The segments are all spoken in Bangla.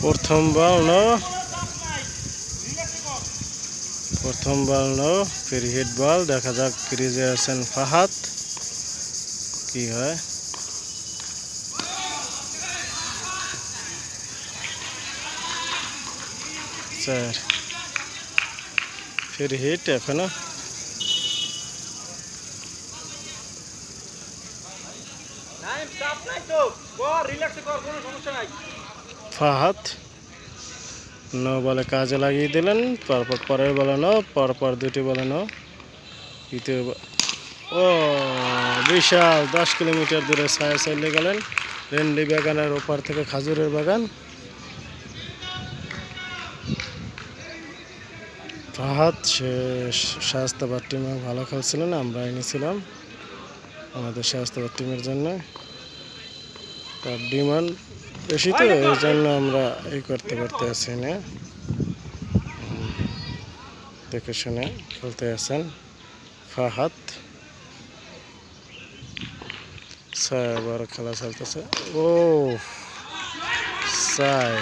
প্রথম বল নো প্রথম বল নো ফির হিট বল দেখা যাক ক্রিজে আছেন ফাহাদ। কি হয়? স্যার ফির হিট এখনও। রিল্যাক্স কর কোনো সমস্যা নাই। ফাহাদ। ন বলে কাজে লাগিয়ে দিলেন, পরপর পরের বলে ন পরপর দুটি বলে ন দ্বিতীয় ও, বিশাল, দশ কিলোমিটার দূরে ছায়া চলে গেলেন রেন্ডি বাগানের ওপার থেকে খাজুরের বাগান। ফাহাদ, সে শাস্তাবাদ টিমে ভালো খেলছিলেন আমরা এনেছিলাম আমাদের শাস্তাবাদ টিমের জন্য। তার ডিমান্ড বেশি তো এই জন্য আমরা এই করতে করতে আছি না। দেখে শুনে খেলতে আছেন ফাহাদ। ছয়বার খেলা চলতেছে। ও সাই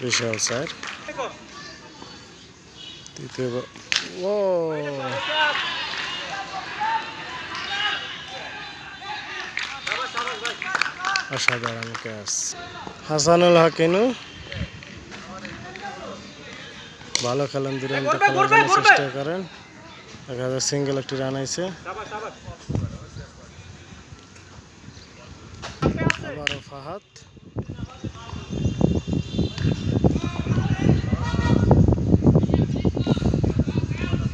বিশাল স্যার। তৃতীয়বার ও। অসাধারণ ক্যাচ। হাসানুল হাকিনু ভালো খেলেন দুরন্ত খেলার জন্য চেষ্টা করেন। দেখা যায় সিঙ্গেল একটি রান আইছে। আবারও ফাহাদ।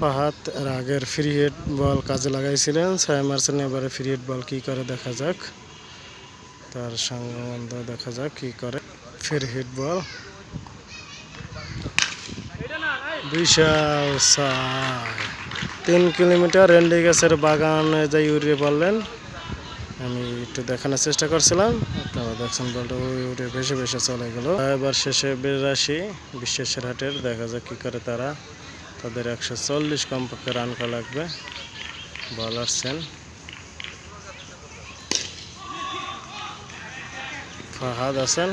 ফাহাদ এর আগের ফ্রি হিট বল কাজে লাগাইছিলেন। ছয় মার্চেন এবারে ফ্রি হিট বল কি করে দেখা যাক। তার সঙ্গবন্ধ দেখা যাক কি করে। ফের হিট বল বিশাল তিন কিলোমিটার রেন্ডি গাছের বাগানে যাই উড়িয়ে পড়লেন আমি একটু দেখানোর চেষ্টা করছিলাম। আপনারা দেখছেন বলটা উড়ে ভেসে ভেসে চলে গেল। এবার শেষে বিরাশি বিশ্বের হাটের। দেখা যাক কী করে তারা। তাদের একশো চল্লিশ কমপক্ষে রান করা লাগবে। বল আসছেন ফাহাদ আছেন।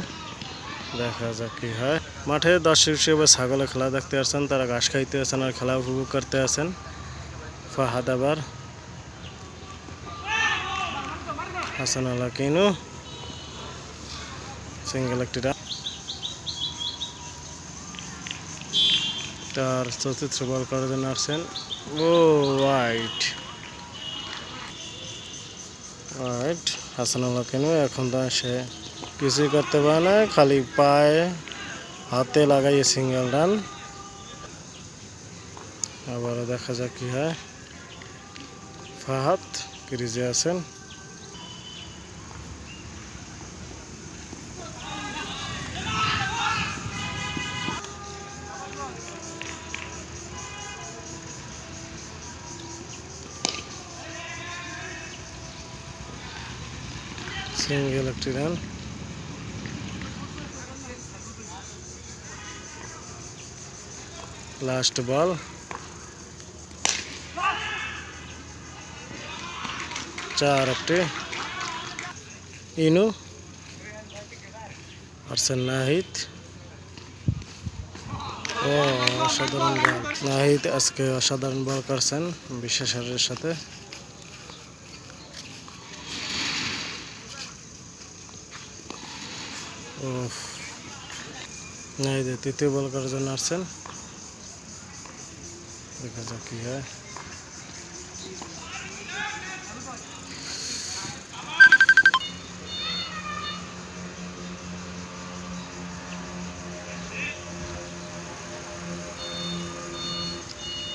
দেখা যাক কি হয়। মাঠে দর্শক হিসেবে ছাগলের খেলা দেখতে আসছেন, তারা ঘাস খাইতে আছেন আর খেলা উপভোগ করতে আছেন ফাহাদ আবার। হাসান আল্লাহ কিনু সিঙ্গেল একটিরা তার চতুর্থ বল করার জন্য আসছেন ও ওয়াইট ওয়াইট হাসান আল্লাহ কিনু এখন তো সে কিছুই করতে পারে না খালি পায়ে হাতে লাগাইয়ে সিঙ্গেল রান আবারও দেখা যাক কি হয় ফাহাদ ক্রিজে আছেন সিঙ্গেল একটি রান লাস্ট বল চার একটি। ইনু। আরসেন নাহিদ। ও, অসাধারণ বল নাহিদ আজকে অসাধারণ বল করছেন বিশ্বাসের সাথে। নাহিদ তৃতীয় বল করার জন্য আসছেন। দেখা যাক কি হয়।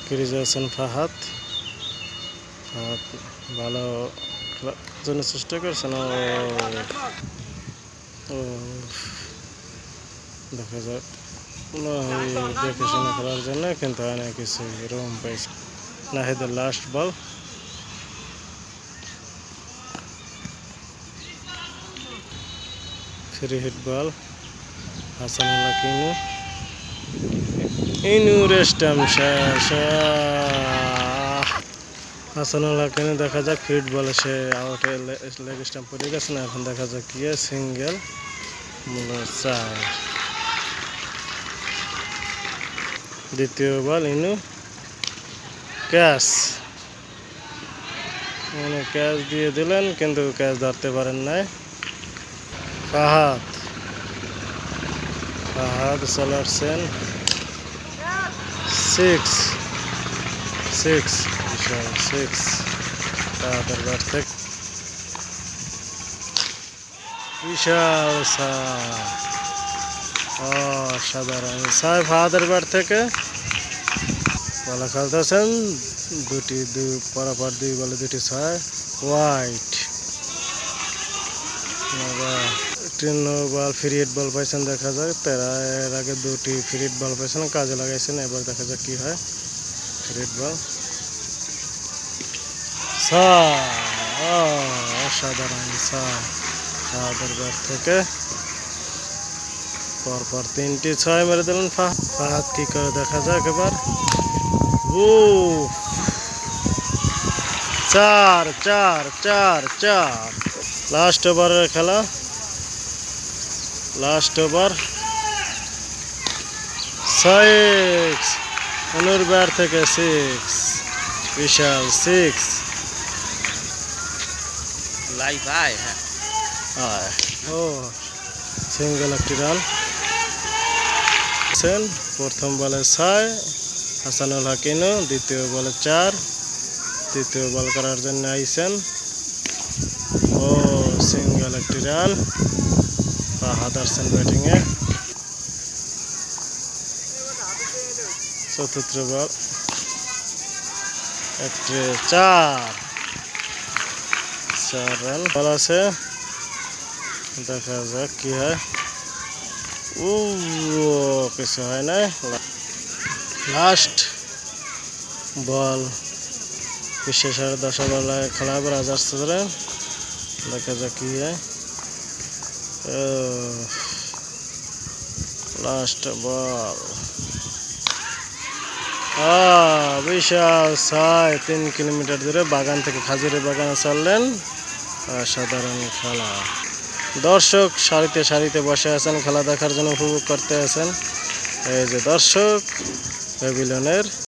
ক্রিজে আছেন ফাহাদ ফাহাদ ভালো খেলার জন্য চেষ্টা করছেন ও দেখা যাক। না, এই দেখে শুনে খেলার জন্য কিন্তু অনেক কিছু রুম পাইছে নাহিদের last ball free hit ball Hasanullah কিনু ইনু রেস্টাম! হাসানুল্লাহ কিনু দেখা যাক ফিট বলে সে আউটে লেগ স্টাম্প পড়ে গেছে না এখন দেখা যাক কি সিঙ্গেল চার দ্বিতীয় বল, ইনু। ক্যাশ মানে ক্যাচ দিয়ে দিলেন, কিন্তু ক্যাচ ধরতে পারেন নাই। ফাহাদ। ফাহাদ চালাচ্ছেন সিক্স। সিক্স। সিক্স। ফাহাদের ব্যাট থেকে। বিশাল সার অসাধারণ। সাহেব ফাহাদের ব্যাট থেকে বলা খেলতেছেন দুটি দুই পরাপর দুই বলে দুটি ছয় হোয়াইট তিন বল ফ্রি বল পাইছেন, দেখা যাক তারা এর আগে দুটি ফ্রি বল পাইছেন, কাজে লাগাইছেন, এবার দেখা যাক কি হয় ফ্রি হিট বল অসাধারণ ছয় ফাহাদের ব্যাট থেকে পরপর তিনটি ছয় মেরে দিলেন ফাহাদ। কি করে দেখা যাক এবার? ও চার চার চার চার। লাস্ট ওভারের খেলা। Last over. সিক্স অনুর ব্যাট থেকে সিক্স বিশাল সিক্স লাইভ আয় হ্যাঁ। আয়। ও সিঙ্গেল একটি রান আছেন। প্রথম বলে ছয়, হাসানুল হাকিনু দ্বিতীয় বলে চার, তৃতীয় বল করার জন্য আইছেন। ও, সিঙ্গেল একটি রান, ফাহাদ আসছেন ব্যাটিংয়ে। চতুর্থ বল, একটি চার চার রান। বল আছে, দেখা যাক কি হয়। ও কিছু হয় না। লাস্ট বল বিশেষের দশ বলায় খেলা ব্রাজার্স ধরে দেখা যাক কি লাস্ট বল বিশাল ছয়, তিন কিলোমিটার দূরে বাগান থেকে খাজুরের বাগানে চললেন। সাধারণ খেলা। দর্শক সারিতে সারিতে বসে আছেন, খেলা দেখার জন্য উপভোগ করতে আছেন। এই যে দর্শক প্যাভিলিয়নের